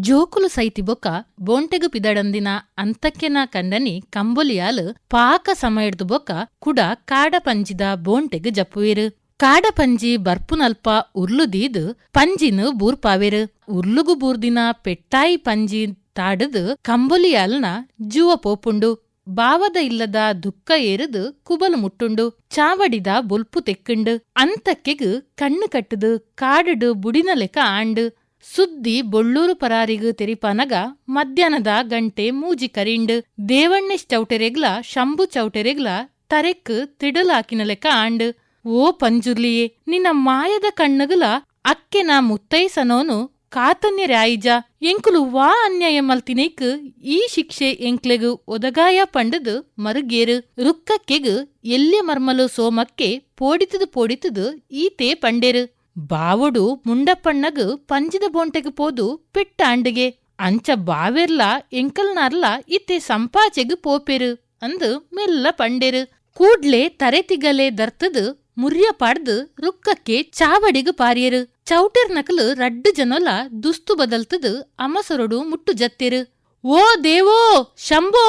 ಜೋಕುಲು ಸೈತಿ ಬೊಕ ಬೊಂಟೆಗು ಪಿದಡಂದಿನ ಅಂತಕ್ಕೆನ ಕಂಡನಿ ಕಂಬೊಲಿಯಾಲ್ ಪಾಕ ಸಮಯಡ್ದು ಬೊಕ ಕುಡ ಕಾಡ ಪಂಜಿದ ಬೋಂಟೆಗು ಜಪ್ಪುವೆರು. ಕಾಡ ಪಂಜಿ ಬರ್ಪುನಲ್ಪ ಉರ್ಲುದೀದ್ ಪಂಜಿನ್ ಬೂರ್ಪಾವೆರು. ಉರ್ಲುಗು ಬೂರ್ದಿನ ಪೆಟ್ಟಾಯಿ ಪಂಜಿ ತಾಡದು ಕಂಬೊಲಿಯಾಲ್ನ ಜುವ ಪೋಪುಂಡು. ಬಾವದ ಇಲ್ಲದ ದುಃಖ ಏರದು ಕುಬಲು ಮುಟ್ಟುಂಡು. ಚಾವಡಿದ ಬೊಲ್ಪು ತೆಕ್ಕುಂಡು. ಅಂತಕ್ಕೆಗ್ ಕಣ್ಣು ಕಟ್ಟದು ಕಾಡಡು ಬುಡಿನ ಲೆಕ್ಕ ಆಂಡು. ಸುದ್ದಿ ಬೊಳ್ಳೂರು ಪರಾರಿಗು ತೆರಿಪನಗ ಮಧ್ಯಾಹ್ನದ ಗಂಟೆ ಮೂಜಿ ಕರಿಂಡ್ ದೇವಣ್ಣೆಶ್ ಚೌಟೆರೆಗ್ಲ, ಶಂಭು ಚೌಟೆರೆಗ್ಲ, ತರೆಕ್ ತಿಡಲಾಕಿನ ಲೆಕ್ಕ ಆಂಡ್ ಓ ಪಂಜುರ್ಲಿಯೇ, ನಿನ್ನ ಮಾಯದ ಕಣ್ಣಗಲ ಅಕ್ಕೆನ ಮುತ್ತೈಸನೋನು ಕಾತನ್ಯ ರಾಯಿಜ ಎಂಕುಲು ವಾ ಅನ್ಯಾಯ ಮಲ್ತಿನೇಕ್ ಈ ಶಿಕ್ಷೆ ಎಂಕ್ಲೆಗು ಒದಗಾಯ ಪಂಡದು ಮರುಗೇರು. ರುಕ್ಕಕ್ಕೆಗು ಎಲ್ಲೆ ಮರ್ಮಲು ಸೋಮಕ್ಕೆ ಪೋಡಿತದು ಪೋಡಿತದು ಈತೆ ಪಂಡೇರು. ಬಾವೊಡು ಮುಂಡಪ್ಪಣ್ಣಗ ಪಂಜಿದ ಬೋಂಟೆಗ್ ಪೋದು ಪಿಟ್ಟ ಅಂಡಗೆ. ಅಂಚ ಬಾವೆರ್ಲ, ಎಂಕಲ್ನಾರ್ಲ ಇತ್ತೆ ಸಂಪಾಚೆಗ್ ಪೋಪೆರು ಅಂದು ಮೆಲ್ಲ ಪಂಡೆರು. ಕೂಡ್ಲೆ ತರೆತಿಗಲೆ ದರ್ತದು ಮುರ್ಯ ಪಾಡ್ದು ರುಕ್ಕಕ್ಕೆ ಚಾವಡಿಗು ಪಾರಿಯರು. ಚೌಟೆರ್ ನಕಲು ರಡ್ಡು ಜನೊಲ ದುಸ್ತು ಬದಲ್ತದು ಅಮಸರೊಡು ಮುಟ್ಟು ಜತ್ತಿರು. ಓ ದೇವೋ, ಶಂಭೋ,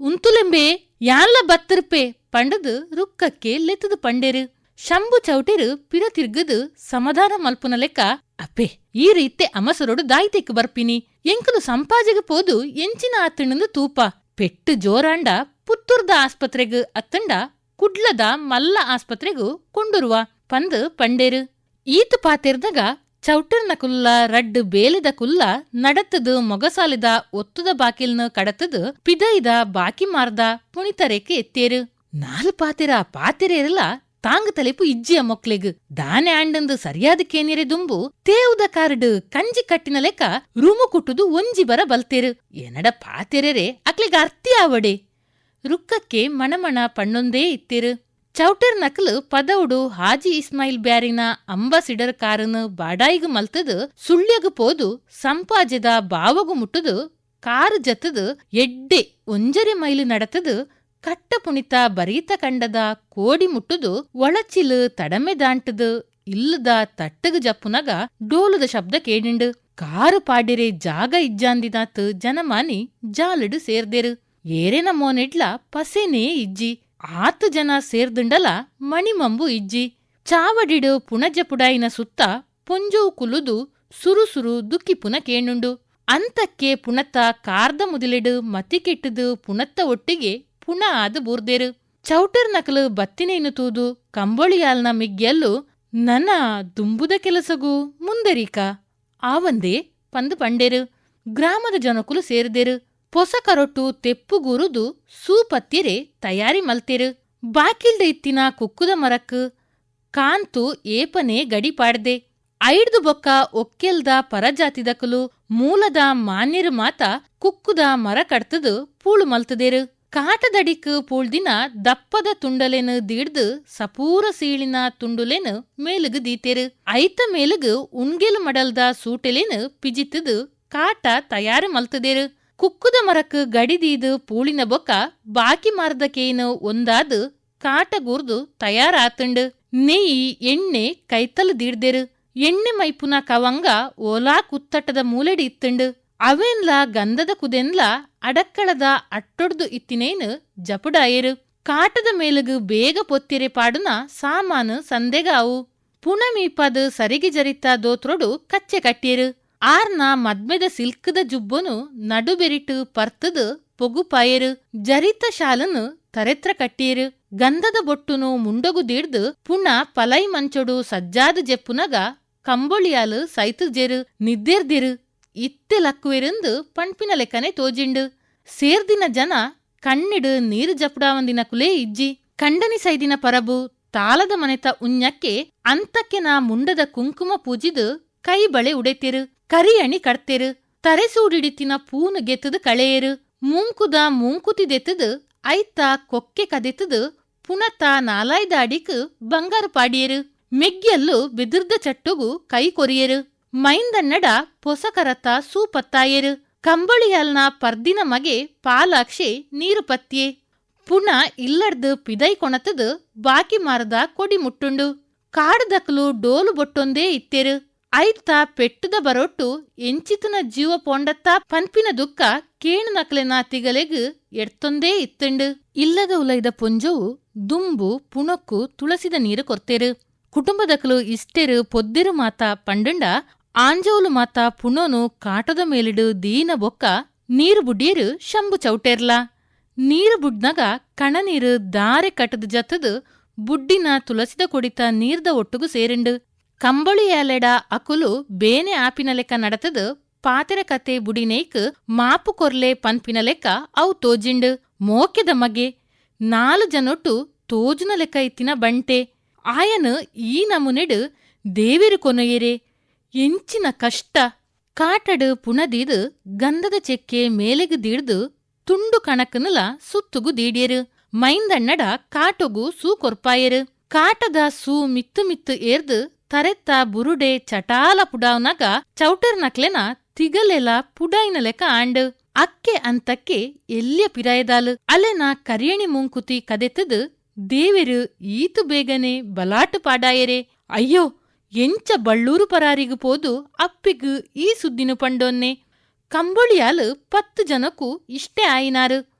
ಉಂತುಲೆಂಬೆ, ಯಾನ್ಲ ಬತ್ತಿರ್ಪೆ ಪಂಡದು ರುಕ್ಕಕ್ಕೆ ಲೆತ್ತದು ಪಂಡೇರು. ಶಂಭು ಚೌಟಿರು ಪಿರ ತಿರ್ಗದು ಸಮಾಧಾನ ಮಲ್ಪುನ ಲೆಕ್ಕ. ಅಪ್ಪೆ, ಈ ರೀತಿ ಅಮಸರೊಡು ದಾಯ್ತೆಕ್ ಬರ್ಪಿನಿ. ಎಂಕಲು ಸಂಪಾಜಿಗೆ ಪೋದು ಎಂಚಿನ ಆತಣ್ಣಂದು ತೂಪ. ಪೆಟ್ಟು ಜೋರಾಂಡ ಪುತ್ತೂರ್ದ ಆಸ್ಪತ್ರೆಗ್ ಅತ್ತಂಡ ಕುಡ್ಲದ ಮಲ್ಲ ಆಸ್ಪತ್ರೆಗೂ ಕೊಂಡುರುವ. ಪಂದ್ ಪಂಡೇರು. ಈತು ಪಾತೆರ್ದಾಗ ಚೌಟರ್ನ ಕುಲ್ಲ ರಡ್ ಬೇಲಿದ ಕುಲ್ಲ ನಡತದು ಮೊಗಸಾಲಿದ ಒತ್ತುದ ಬಾಕಿಲ್ನ ಕಡತದು ಪಿದೈದ ಬಾಕಿ ಮಾರ್ದ ಪುಣಿತರೇಕೆ ಎತ್ತೇರು. ನಾಲ್ ಪಾತಿರ ಪಾತೆರೇರಲ ತಾಂಗ್ ತಲೆಪು ಇಜ್ಜಿಯ ಮೊಕ್ಲೆಗ್ ದಾನೆ ಆಂಡಂದು ಸರಿಯಾದ ಕೇನಿರೆ ದುಂಬು. ತೇವುದ ಕಾರ್ಡ್ ಕಂಜಿ ಕಟ್ಟಿನ ಲೆಕ್ಕ ರೂಮು ಕುಟ್ಟುದು ಒಂಜಿ ಬರ ಬಲ್ತೇರು. ಎನಡ ಪಾತೆರೆರೆ. ಅಕ್ಲಿಗ ಅರ್ತಿ ಆವಡೆ. ರುಕ್ಕಕ್ಕೆ ಮಣಮಣ ಪಣ್ಣೊಂದೇ ಇತ್ತಿರು. ಚೌಟರ್ ನಕಲ್ ಪದವುಡು ಹಾಜಿ ಇಸ್ಮಾಯಿಲ್ ಬ್ಯಾರಿನ ಅಂಬಾಸಿಡರ್ ಕಾರನ್ ಬಾಡಾಯಿಗು ಮಲ್ತದು ಸುಳ್ಯಗು ಪೋದು ಸಂಪಾಜದ ಬಾವಗು ಮುಟ್ಟುದು ಕಾರ್ ಜತದು ಎಡ್ಡೆ ಒಂಜರೆ ಮೈಲು ನಡತದು ಕಟ್ಟ ಪುಣಿತ ಬರೀತ ಕಂಡದ ಕೋಡಿ ಮುಟ್ಟುದು ಒಳಚಿಲು ತಡಮೆ ದಾಂಟದು ಇಲ್ಲದ ತಟ್ಟಗ ಜಪ್ಪುನಗ ಡೋಲುದ ಶಬ್ದ ಕೇಳಿಂಡು ಕಾರು ಪಾಡಿರೆ ಜಾಗ ಇಜ್ಜಾಂದಿದಾತ್ ಜನಮಾನಿ ಜಾಲಡು ಸೇರ್ದೆರು. ಏರೆನ ಮೋನೆಡ್ಲ ಪಸೆನೇ ಇಜ್ಜಿ, ಆತು ಜನ ಸೇರ್ದುಂಡಲ ಮಣಿಮಂಬು ಇಜ್ಜಿ. ಚಾವಡಿಡು ಪುಣಜ ಪುಡಾಯಿನ ಸುತ್ತ ಪೊಂಜು ಕುಲುದು ಸುರುಸುರು ದುಕ್ಕಿ ಪುನ ಕೇಣುಂಡು. ಅಂತಕ್ಕೆ ಪುಣತ್ತ ಕಾರ್ದ ಮುದಿಲಿಡು ಮತಿ ಕೆಟ್ಟದು ಪುಣತ್ತ ಒಟ್ಟಿಗೆ ಪುಣ ಆದ ಬೂರ್ದೇರು. ಚೌಟರ್ ನಕಲು ಬತ್ತಿನೇನು ತೂದು ಕಂಬಳಿಯಾಲ್ನ ಮಿಗ್ಗೆಲ್ಲು ನನ್ನ ದುಂಬುದ ಕೆಲಸಗೂ ಮುಂದರೀಕ. ಆವಂದೇ ಪಂದು ಪಂಡೇರು. ಗ್ರಾಮದ ಜನಕುಲು ಸೇರಿದೆರು. ಪೊಸ ಕರೊಟ್ಟು ತೆಪ್ಪುಗೂರುದು ಸೂಪತ್ತಿರೆ ತಯಾರಿ ಮಲ್ತೆರು. ಬಾಕಿಲ್ದ ಇತ್ತಿನ ಕುಕ್ಕುದ ಮರಕ್ಕು ಕಾಂತು ಏಪನೆ ಗಡಿ ಪಾಡ್ದೆ. ಐಡ್ದು ಬೊಕ್ಕ ಒಕ್ಕೆಲ್ದ ಪರಜಾತಿದಕಲು ಮೂಲದ ಮಾನ್ಯರು ಮಾತ ಕುಕ್ಕುದ ಮರ ಕಡ್ತದು ಪೂಳು ಮಲ್ತದೇರು. ಕಾಟದಡಿಕ್ ಪೂಳ್ದಿನ ದಪ್ಪದ ತುಂಡಲೆನು ದೀಡ್ದು ಸಪೂರ ಸೀಳಿನ ತುಂಡುಲೆನು ಮೇಲುಗು ದೀತೆರು. ಐತ ಮೇಲುಗು ಉಂಗೆಲ್ ಮಡಲ್ದ ಸೂಟೆಲೆನು ಪಿಜಿತ್ತದು ಕಾಟ ತಯಾರು ಮಲ್ತದೇರು. ಕುಕ್ಕುದ ಮರಕ್ ಗಡಿದೀದು ಪೂಳಿನ ಬೊಕ್ಕ ಬಾಕಿ ಮಾರ್ದಕೇನು ಒಂದಾದು ಕಾಟಗೂರ್ದು ತಯಾರಾತಂಡು ನೆಯಿ, ಎಣ್ಣೆ, ಕೈತಲು ದೀಡ್ದೆರು. ಎಣ್ಣೆ ಮೈಪುನ ಕವಂಗ ಓಲಾ ಕುತ್ತಟದ ಮೂಲೆಡಿ ಇತ್ತುಂಡು. ಅವೆನ್ಲ ಗಂಧದ ಕುದೆನ್ಲ ಅಡಕ್ಕಳದ ಅಟ್ಟೊಡ್ದು ಇತ್ತಿನೇನು ಜಪುಡಾಯರು. ಕಾಟದ ಮೇಲಗು ಬೇಗ ಪೊತ್ತಿರೆ ಪಾಡುನ ಸಾಮಾನು ಸಂದೆಗಾವು. ಪುಣಮೀಪದ ಸರಿಗೆ ಜರಿತ ದೋತ್ರೊಡು ಕಚ್ಚೆ ಕಟ್ಟಿರು. ಆರ್ನ ಮದ್ಮೆದ ಸಿಲ್ಕದ ಜುಬ್ಬನು ನಡುಬೆರಿಟು ಪರ್ತದು ಪೊಗುಪಾಯರು. ಜರಿತ ಶಾಲನು ತರೆತ್ರ ಕಟ್ಟೀರು. ಗಂಧದ ಬೊಟ್ಟುನು ಮುಂಡಗು ದೀಡ್ದು ಪುಣ ಪಲೈ ಮಂಚೊಡು ಸಜ್ಜಾದ ಜೆಪ್ಪುನಗ ಕಂಬೊಳಿಯಾಲು ಸೈತು ಜೆರು ನಿದ್ದೆರ್ದಿರು. ಇತ್ತೆ ಲಕ್ಕುವೆರೆಂದು ಪಣ್ಪಿನ ಲೆಕ್ಕನೆ ತೋಜಿಂಡು. ಸೇರ್ದಿನ ಜನ ಕಣ್ಣಿಡು ನೀರು ಜಪುಡಾವಂದಿನ ಕುಲೇ ಇಜ್ಜಿ. ಕಂಡನಿ ಸೈದಿನ ಪರಬು ತಾಲದ ಮನೆತ ಉಂಜಕ್ಕೆ ಅಂತಕ್ಕೆ ನಾ ಮುಂಡದ ಕುಂಕುಮ ಪೂಜಿದು ಕೈ ಬಳೆ ಉಡೆತಿರು ಕರಿಯಣಿ ಕಡ್ತೆರು ತರೆಸೂಡಿಡಿತಿನ ಪೂನು ಗೆತ್ತದು ಕಳೆಯರು, ಮೂಂಕುದ ಮೂಂಕುತಿದೆತ್ತದು ಐತ ಕೊಕ್ಕೆ ಕದೆತ್ತದು ಪುನತ ನಾಲಾಯ್ದ ಅಡಿಕ್ ಬಂಗಾರ ಪಾಡಿಯರು ಮೆಗ್ಗೆಲ್ಲು ಬೆದಿರ್ದ ಚಟ್ಟುಗು ಕೈ ಕೊರಿಯರು. ಮೈಂದನ್ನಡ ಪೊಸಕರತ ಸೂಪತ್ತಾಯರು. ಕಂಬಳಿಯಲ್ನ ಪರ್ದಿನ ಮಗೆ ಪಾಲಾಕ್ಷೆ ನೀರು ಪತ್ಯೆ ಪುಣ ಇಲ್ಲಡ್ದು ಪಿದೈ ಕೊಣತದು ಬಾಕಿ ಮಾರದ ಕೊಡಿ ಮುಟ್ಟುಂಡು. ಕಾಡದಕ್ಲು ಡೋಲು ಬೊಟ್ಟೊಂದೇ ಇತ್ತೆರು. ಐತ ಪೆಟ್ಟುದ ಬರೊಟ್ಟು ಎಂಚಿತನ ಜೀವ ಪೊಂಡತ್ತ ಪನ್ಪಿನ ದುಃಖ ಕೇಣು ನಕ್ಲೆನ ತಿಗಲೆಗ್ ಎಡ್ತೊಂದೇ ಇತ್ತಂಡು. ಇಲ್ಲದ ಉಲೈದ ಪೊಂಜವು ದುಂಬು ಪುಣಕ್ಕು ತುಳಸಿದ ನೀರು ಕೊರ್ತೇರು. ಕುಟುಂಬದಕಲು ಇಷ್ಟೆರು ಪೊದ್ದಿರು ಮಾತ ಪಂಡಂಡ ಆಂಜೋಲು ಮಾತ ಪುಣೋನು ಕಾಟದ ಮೇಲಿಡು ದೀನ ಬೊಕ್ಕ ನೀರು ಬುಡ್ಡಿಯರು ಶಂಬು ಚೌಟೇರ್ಲ. ನೀರು ಬುಡ್ನಗ ಕಣ ನೀರು ದಾರೆ ಕಟದ ಜತದು ಬುಡ್ಡಿನ ತುಳಸಿದ ಕೊಡಿತ ನೀರ್ದ ಒಟ್ಟುಗು ಸೇರಿಂಡು. ಕಂಬಳಿಯಾಲೆಡ ಅಕುಲು ಬೇನೆ ಆಪಿನ ಲೆಕ್ಕ ನಡತದು ಪಾತೆರ ಕತೆ ಬುಡಿನೇಕ್ ಮಾಪು ಕೊರ್ಲೆ ಪನ್ಪಿನ ಲೆಕ್ಕ ಅವು ತೋಜಿಂಡು. ಮೋಕೆದ ಮಗೆ ನಾಲು ಜನೊಟ್ಟು ತೋಜುನ ಲೆಕ್ಕ ಇತ್ತಿನ ಬಂಟೆ. ಆಯನು ಈ ನಮುನೆಡು ದೇವಿರು ಕೊನೆಯರೆ ಎಂಚಿನ ಕಷ್ಟ ಕಾಟಡು ಪುಣದೀದು ಗಂಧದ ಚೆಕ್ಕೆ ಮೇಲೆಗು ದೀಡ್ದು ತುಂಡು ಕಣಕನಲ ಸುತ್ತುಗು ದೀಡ್ಯರು. ಮೈಂದಣ್ಣಡ ಕಾಟೊಗು ಸೂ ಕೊರ್ಪಾಯರು ಕಾಟದ ಸೂ ಮಿತ್ತು ಮಿತ್ತು ಏರ್ದು ತರೆತ್ತ ಬುರುಡೆ ಚಟಾಲ ಪುಡಾವ್ನಾಗ ಚೌಟರ್ ನಕ್ಲೆನ ತಿಗಲೆಲ ಪುಡಾಯಿನ ಲೆಕ್ಕ ಆಂಡ್. ಅಕ್ಕೆ ಅಂತಕ್ಕೆ ಎಲ್ಲಿಯ ಪಿರಾಯದಾಲು. ಅಲೆನ ಕರಿಯಣಿ ಮುಂಕುತಿ ಕದೆತದು ದೇವೆರು ಈತು ಬೇಗನೆ ಬಲಾಟು ಪಾಡಾಯರೆ. ಅಯ್ಯೋ ಎಂಚ ಬಳ್ಳೂರು ಪರಾರಿಗು ಪೋದು ಅಪ್ಪಿಗು ಈ ಸುದ್ದಿನು ಪಂಡೊನ್ನೆ. ಕಂಬೊಳಿಯಾಲು ಪತ್ತು ಜನಕ್ಕೂ ಇಷ್ಟೇ ಆಯಿನಾರು.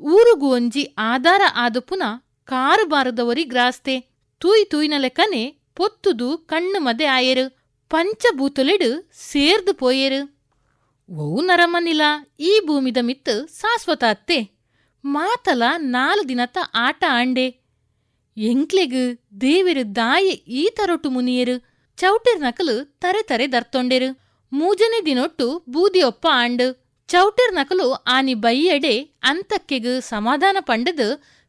ಊರುಗು ಒಂಜಿ ಆಧಾರ ಆದಪುನ ಕಾರು ಬಾರದವರಿ ಗ್ರಾಸ್ತೆ. ತೂಯ್ ತೂಯ್ನ ಲೆಕ್ಕನೆ ಪೊತ್ತುದು ಕಣ್ಣು ಮದೆ ಆಯರು. ಪಂಚಭೂತಲಿಡು ಸೇರ್ದು ಪೋಯರು. ಓ ನರಮನಿಲ ಈ ಭೂಮಿದ ಮಿತ್ತು ಶಾಶ್ವತ ಅತ್ತೆ. ಮಾತಲ ನಾಲ್ ದಿನತ ಆಟ ಆಂಡೆ. ಎಂಕ್ಲೆಗ್ ದೇವೆರು ದಾಯೆ ಈ ತರೊಟ್ಟು ಮುನಿಯರು ಚೌಟಿರ್ ನಕಲು ತರೆ ತರೆ ದರ್ತೊಂಡೆರು. ಮೂಜನೆ ದಿನೊಟ್ಟು ಬೂದಿ ಒಪ್ಪ ಆಂಡ್. ಚೌಟಿರ್ ನಕಲು ಆನಿ ಬೈಯಡೆ ಅಂತಕ್ಕೆಗ್ ಸಮಾಧಾನ ಪಂಡದು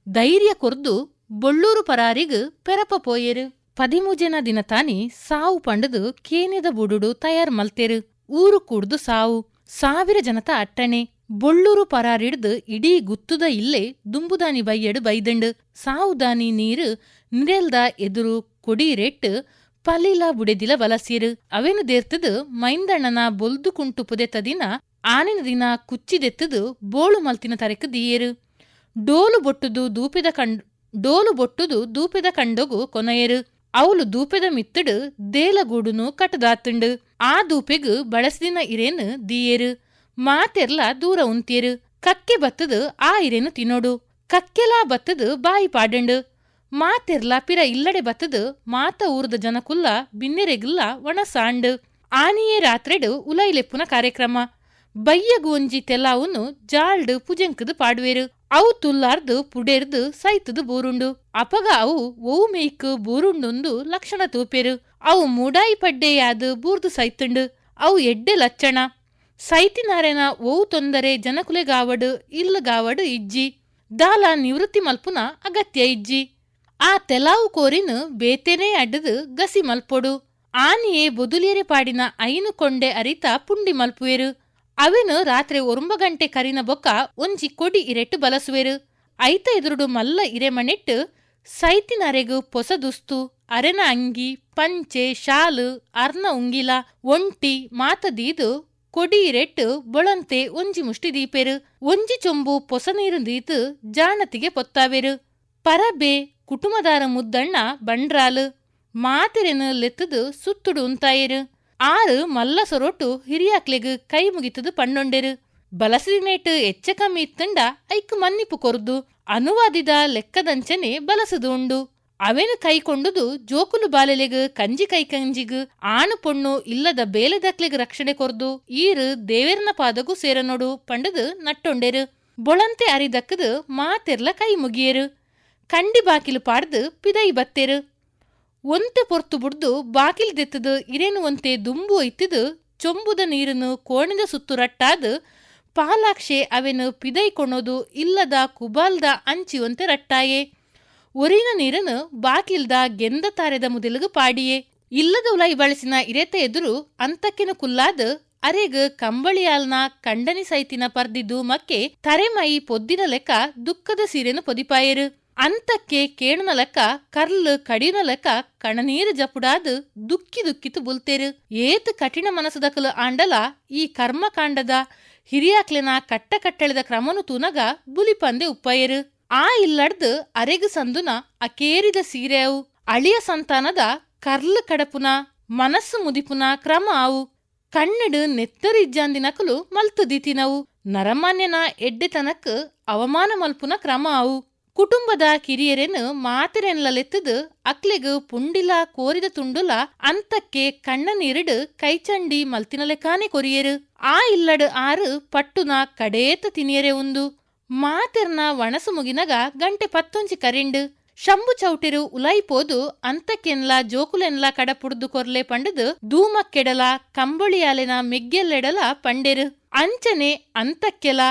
ಧೈರ್ಯ ಕೊರ್ದು ಬೊಳ್ಳೂರು ಪರಾರಿಗ್ ಪೆರಪ ಪೋಯರು. ಪದಿಮೂಜನ ದಿನ ತಾನಿ ಸಾವು ಪಂಡದು ಕೇನೆದ ಬುಡುಡು ತಯಾರ್ ಮಲ್ತೆರು. ಊರು ಕೂಡ್ದು ಸಾವು. ಸಾವಿರ ಜನತ ಅಟ್ಟಣೆ. ಬೊಳ್ಳೂರು ಪರಾರಿಡ್ದು ಇಡೀ ಗುತ್ತುದ ಇಲ್ಲೇ ದುಂಬುದಾನಿ ಬೈಯಡು ಬೈದಂಡು. ಸಾವುದಾನಿ ನೀರು ನಿರೆಲ್ದ ಎದುರು ಕೊಡೀರೆಟ್ಟು ಪಲಿಲ ಬುಡೆದಿಲ ಬಲಸಿರು ಅವೇನು ದೇರ್ತದು ಮೈಂದಣ್ಣನ ಬೊಲ್ದು ಕುಂಟು ಪುದೆತದಿನ ಆನಿನ ದಿನ ಕುಚ್ಚಿದೆತ್ತದು ಬೋಳು ಮಲ್ತಿನ ತರಕ ದೀಯರು. ಡೋಲು ಬೊಟ್ಟುದು ದೂಪಿದ ಕಂಡ್, ಡೋಲು ಬೊಟ್ಟುದು ದೂಪಿದ ಕಂಡೊಗು ಕೊನೆಯರು. ಅವಳು ದೂಪೆದ ಮಿತ್ತಡು ದೇಲಗೂಡುನು ಕಟದಾತುಂಡು. ಆ ದೂಪೆಗು ಬಳಸಿದಿನ ಇರೇನು ದೀಯರು. ಮಾತೆರ್ಲ ದೂರ ಉಂತಿಯರು ಕಕ್ಕೆ ಬತ್ತದು ಆಯಿರೇನು ತಿನ್ನೋಡು. ಕಕ್ಕೆಲಾ ಬತ್ತದು ಬಾಯಿ ಪಾಡಂಡು. ಮಾತೆರ್ಲ ಪಿರ ಇಲ್ಲಡೆ ಬತ್ತದು ಮಾತ ಊರದ ಜನಕುಲ್ಲ ಬಿನ್ನೆರೆಗುಲ್ಲ ಒಣ ಸಾಂಡು. ಆನಿಯೇ ರಾತ್ರೆಡು ಉಲೈಲೆಪ್ಪುನ ಕಾರ್ಯಕ್ರಮ. ಬಯ್ಯ ಗೋಂಜಿ ತೆಲಾವುನು ಜಾಳ್ಡು ಪುಜಂಕದು ಪಾಡುವೆರು. ಅವು ತುಲ್ಲಾರ್ದು ಪುಡೆರ್ದು ಸೈತದು ಬೂರುಂಡು. ಅಪಗ ಅವು ಓ ಮೇಕ್ ಬೂರುಂಡೊಂದು ಲಕ್ಷಣ ತೂಪೆರು. ಅವು ಮೂಡಾಯಿ ಪಡ್ಡೆಯಾದು ಬೂರ್ದು ಸೈತುಂಡು. ಅವು ಎಡ್ಡೆ ಲಚ್ಚಣ. ಸೈತಿನಾರೆನ ಓವು ತೊಂದರೆ, ಜನಕುಲೆ ಗಾವಡು, ಇಲ್ಲ ಗಾವಡು ಇಜ್ಜಿ. ದಾಲ ನಿವೃತ್ತಿ ಮಲ್ಪುನ ಅಗತ್ಯ ಇಜ್ಜಿ. ಆ ತೆಲಾವು ಕೋರಿನ ಬೇತೆನೇ ಅಡ್ಡದು ಗಸಿ ಮಲ್ಪೊಡು. ಆನೆಯೇ ಬೊದುಲೇರೆ ಪಾಡಿನ ಐನು ಕೊಂಡೆ ಅರಿತ ಪುಂಡಿ ಮಲ್ಪುವೆರು. ಅವೆನು ರಾತ್ರಿ ಒಂಬ ಗಂಟೆ ಕರಿನ ಬೊಕ್ಕ ಒಂಜಿ ಕೊಡಿ ಇರೆಟ್ಟು ಬಲಸುವೆರು. ಐತ ಎದುರುಡು ಮಲ್ಲ ಇರೆಮನೆಟ್ಟು ಸೈತಿನರೆಗು ಪೊಸ ದುಸ್ತು, ಅರೆನ ಅಂಗಿ, ಪಂಚೆ, ಶಾಲು, ಅರ್ನ ಉಂಗಿಲ, ಒಂಟಿ ಮಾತದೀದು ಕೊಡಿ ಇರೆಟ್ಟು ಬೊಳಂತೆ ಒಂಜಿ ದೀಪೆರು ಒಂಜಿ ಚೊಂಬು ಪೊಸ ನೀರು ದೀತು ಜಾಣತಿಗೆ ಪೊತ್ತಾವೆರು ಪರಬೆ ಕುಟುಂಬದಾರ ಮುದ್ದಣ್ಣ ಬಂಡ್ರಾಲು ಮಾತೆರೆನು ಲೆತ್ತದು ಸುತ್ತುಡು ಉಂತಾಯರು ಆರು ಮಲ್ಲ ಸೊರೊಟ್ಟು ಹಿರಿಯಾಕ್ಲೆಗ್ ಕೈ ಮುಗಿತದು ಪಣ್ಣೊಂಡೆರು ಬಲಸಿನೇಟು ಎಚ್ಚ ಕಮ್ಮಿ ಇತ್ತಂಡ ಐಕ್ ಮನ್ನಿಪು ಕೊರ್ದು ಅನುವಾದಿದ ಲೆಕ್ಕದಂಚನೆ ಬಲಸದು ಉಂಡು ಅವೆನು ಕೈಕೊಂಡುದು ಜೋಕುಲು ಬಾಲೆಲೆಗ್, ಕಂಜಿ ಕೈ ಕಂಜಿಗ್ ಆಣು ಪೊಣ್ಣು ಇಲ್ಲದ ಬೇಲೆದಕ್ಲೆಗ್ ರಕ್ಷಣೆ ಕೊರ್ದು, ಈರು ದೇವೇರ್ನ ಪಾದಗೂ ಸೇರನೋಡು ಪಂಡದು ನಟ್ಟೊಂಡೆರು. ಬೊಳಂತೆ ಅರಿದಕ್ಕದು ಮಾತೆರ್ಲ ಕೈ ಮುಗಿಯರು. ಕಂಡಿ ಬಾಕಿಲು ಪಾಡ್ದು ಪಿದೈ ಬತ್ತೆರು. ಒಂತೆ ಪೊರ್ತು ಬುಡ್ದು ಬಾಕಿಲ್ ದೆತ್ತದು ಇರೇನು ಒಂತೆ ದುಂಬು ಇತ್ತಿದು ಚೊಂಬುದ ನೀರನ್ನು ಕೋಣಿದ ಸುತ್ತು ರಟ್ಟಾದು, ಪಾಲಾಕ್ಷೆ ಅವೆನು ಪಿದೈ ಕೊಣೋದು ಇಲ್ಲದ ಕುಬಾಲ್ದ ಅಂಚಿವಂತೆ ರಟ್ಟಾಯೆ. ಒರಿನ ನೀರನ್ನು ಬಾಕಿಲ್ದ ಗೆಂದ ತಾರೆದ ಮುದಿಲುಗು ಪಾಡಿಯೇ. ಇಲ್ಲದ ಉಲೈ ಬಳಸಿನ ಇರೆತ ಎದುರು ಅಂತಕ್ಕಿನ ಕುಲ್ಲಾದ ಅರೆಗ ಕಂಬಳಿಯಾಲ್ನ ಕಂಡನಿ ಸೈತಿನ ಪರ್ದಿದ್ದು ಮಕ್ಕೆ ತರೆಮೈ ಪೊದ್ದಿನ ಲೆಕ್ಕ ದುಃಖದ ಸೀರೆನು ಪೊದಿಪಾಯರು. ಅಂತಕ್ಕೆ ಕೇಣನ ಲೆಕ್ಕ, ಕರ್ಲ್ ಕಡಿನ ಲೆಕ್ಕ, ಕಣನೀರು ಜಪುಡಾದು ದುಕ್ಕಿ ದುಕ್ಕಿತು ಬುಲ್ತೇರು. ಏತ್ ಕಠಿಣ ಮನಸ್ಸದಕಲು ಆಂಡಲ, ಈ ಕರ್ಮಕಾಂಡದ ಹಿರಿಯಾಕ್ಲೆನ ಕಟ್ಟ ಕಟ್ಟಳೆದ ಕ್ರಮನು ತೂನಗ ಬುಲಿಪಂದೆ ಉಪ್ಪಯರು. ಆ ಇಲ್ಲಡ್ದು ಅರೆಗು ಸಂದುನ ಅಕೇರಿದ ಸೀರೆವು ಅಳಿಯ ಸಂತಾನದ ಕರ್ಲ್ ಕಡಪುನ ಮನಸ್ಸು ಮುದಿಪುನ ಕ್ರಮ ಅವು ಕಣ್ಣಡು ನೆತ್ತರಿಜ್ಜಾಂದಿನಕಲು ಮಲ್ತು ದಿತಿನವು ನರಮಾನ್ಯನ ಎಡ್ಡೆತನಕ್ ಅವಮಾನ ಮಲ್ಪುನ ಕ್ರಮ ಅವು ಕುಟುಂಬದ ಕಿರಿಯರೆನು ಮಾತರೆನ್ಲಲೆತ್ತದು ಅಕ್ಲೆಗ್ ಪುಂಡಿಲ ಕೋರಿದ ತುಂಡುಲ ಅಂತಕ್ಕೆ ಕಣ್ಣ ನೀರಿಡು ಕೈಚಂಡಿ ಮಲ್ತಿನಲೆಕಾನೆ ಕೊರಿಯರು ಆ ಇಲ್ಲಡು ಆರು ಪಟ್ಟುನ ಕಡೇತ ತಿನಿಯರೆ ಉಂದು ಮಾತೆರ್ನ ವಣಸು ಮುಗಿನಗ ಗಂಟೆ ಪತ್ತೊಂಜಿ ಕರಿಂಡು. ಶಂಭು ಚೌಟಿರು ಉಲಾಯಿಪೋದು ಅಂತಕ್ಕೆನ್ಲ ಜೋಕುಲೆನ್ಲ ಕಡ ಪುಡ್ದು ಕೊರ್ಲೆ ಪಂಡದು ಧೂಮಕ್ಕೆಡಲ ಕಂಬಳಿಯಾಲೆನ ಮೆಗ್ಗೆಲ್ಲೆಡಲ ಪಂಡೆರು. ಅಂಚನೆ ಅಂತಕ್ಕೆಲ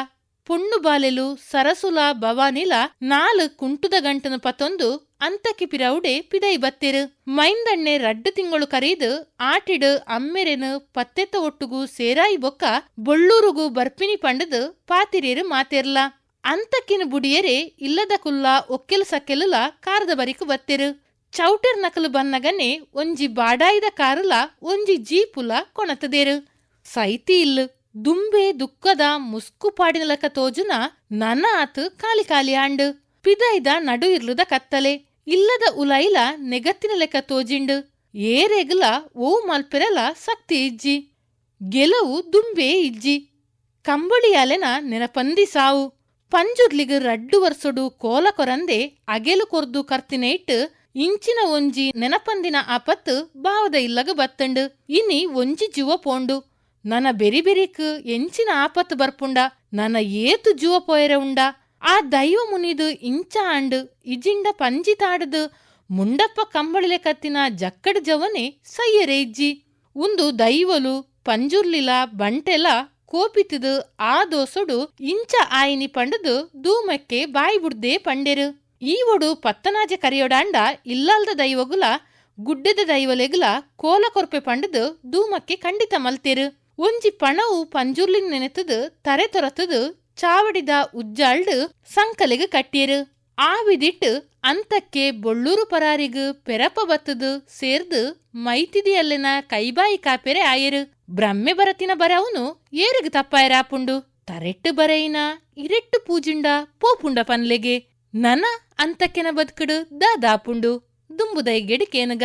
ಪುಣ್ಣು ಬಾಲೆಲು ಸರಸುಲ ಭವಾನಿಲ ನಾಲ್ ಕುಂಟುದ ಗಂಟನ ಪತೊಂದು ಅಂತಕಿ ಪಿರೌಡೆ ಪಿದೈ ಬತ್ತಿರು. ಮೈಂದಣ್ಣೆ ರಡ್ಡು ತಿಂಗಳು ಕರೀದು ಆಟಿಡು ಅಮ್ಮೆರೆನು ಪತ್ತೆತ್ತ ಒಟ್ಟುಗೂ ಸೇರಾಯಿ ಬೊಕ್ಕ ಬೊಳ್ಳೂರುಗೂ ಬರ್ಪಿನಿ ಪಂಡದು ಪಾತಿರೇರು ಮಾತೆರ್ಲ. ಅಂತಕ್ಕಿನ ಬುಡಿಯರೆ ಇಲ್ಲದ ಕುಲ್ಲ, ಒಕ್ಕೆಲು ಸಕ್ಕೆಲುಲ ಕಾರದ ಬರಿಕು ಬತ್ತೆರು. ಚೌಟರ್ ನಕಲು ಬನ್ನಗನೆ ಒಂಜಿ ಬಾಡಾಯಿದ ಕಾರುಲ ಒಂಜಿ ಜೀಪುಲ ಕೊಣತದೇರು. ಸೈತಿ ಇಲ್ಲ, ದುಂಬೆ ದುಃಖದ ಮುಸ್ಕುಪಾಡಿನ ಲಕ ತೋಜುನ ನನ ಆತು ಖಾಲಿ ಖಾಲಿ ಆಂಡು. ಪಿದೈದ ನಡು ಇರ್ಲುದ ಕತ್ತಲೆ, ಇಲ್ಲದ ಉಲೈಲ ನೆಗತ್ತಿನ ಲೆಕ್ಕ ತೋಜಿಂಡು. ಏರೆಗಲ ಓ ಮಲ್ಪೆರಲ ಸಕ್ತಿ ಇಜ್ಜಿ. ಗೆಲವು ದುಂಬೆ ಇಜ್ಜಿ. ಕಂಬಳಿಯಾಲೆನ ನೆನಪಂದಿ ಸಾವು. ಪಂಜುರ್ಲಿಗ್ ರಡ್ಡು ವರ್ಸೊಡು ಕೋಲ ಕೊರಂದೆ ಅಗೆಲು ಕೊರ್ದು ಕರ್ತಿನ ಇಟ್ಟು ಇಂಚಿನ ಒಂಜಿ ನೆನಪಂದಿನ ಆಪತ್ತು ಬಾವದ ಇಲ್ಲಗ ಬತ್ತಂಡು. ಇನಿ ಒಂಜಿ ಜುವ ಪೋಂಡು. ನನ ಬೆರಿ ಬೆರಿಕ್ ಎಂಚಿನ ಆಪತ್ತು ಬರ್ಪುಂಡ. ನನ ಏತು ಜುವ ಪೋಯರೆ ಉಂಡ. ಆ ದೈವ ಮುನಿದು ಇಂಚ ಆಂಡು ಇಜಿಂಡ ಪಂಜಿ ತಾಡದು. ಮುಂಡಪ್ಪ ಕಂಬಳಿಲೆ ಕತ್ತಿನ ಜಕ್ಕಡ್ ಜವನೆ ಸಯ್ಯರೆ ಇಜ್ಜಿ. ಉಂದು ದೈವಲು ಪಂಜುರ್ಲಿಲ ಬಂಟೆಲ ಕೋಪಿತದು ಆ ದೋಸೊಡು ಇಂಚ ಆಯಿನಿ ಪಂಡದು ಧೂಮಕ್ಕೆ ಬಾಯಿ ಬುಡ್ದೆ ಪಂಡೆರು. ಈವೊಡು ಪತ್ತನಾಜೆ ಕರಿಯೊಡಾಂಡ ಇಲ್ಲಾಲ್ದ ದೈವಗುಲ, ಗುಡ್ಡದ ದೈವಲೆಗುಲ ಕೋಲ ಕೊರ್ಪೆ ಪಂಡದು ಧೂಮಕ್ಕೆ ಖಂಡಿತ ಮಲ್ತೆರು. ಒಂಜಿ ಪಣವು ಪಂಜುರ್ಲಿನ್ ನೆನೆತದು ತರೆ ತೊರತದು ಚಾವಡಿದ ಉಜ್ಜಾಳ್ಡು ಸಂಕಲೆಗೆ ಕಟ್ಟಿಯರು ಆವಿದಿಟ್ಟು ಅಂತಕ್ಕೆ ಬೊಳ್ಳೂರು ಪರಾರಿಗ್ ಪೆರಪ ಬತ್ತದು ಸೇರ್ದು ಮೈತಿದಿಯಲ್ಲಿನ ಕೈಬಾಯಿ ಕಾಪೆರೆ ಆಯರು. ಬ್ರಹ್ಮೆ ಬರತಿನ ಬರವನು, ಏರಿಗ್ ತಪ್ಪಾಯರಾಪುಂಡು ತರೆಟ್ಟು ಬರೈನ ಇರೆಟ್ಟು ಪೂಜಿಂಡ ಪೋಪುಂಡ ಪನ್ಲೆಗೆ. ನನ ಅಂತಕ್ಕೆನ ದಾದಾ ದಾದಾಪುಂಡು ದುಂಬುದೈ ಗೆಡಿಕೇನಗ.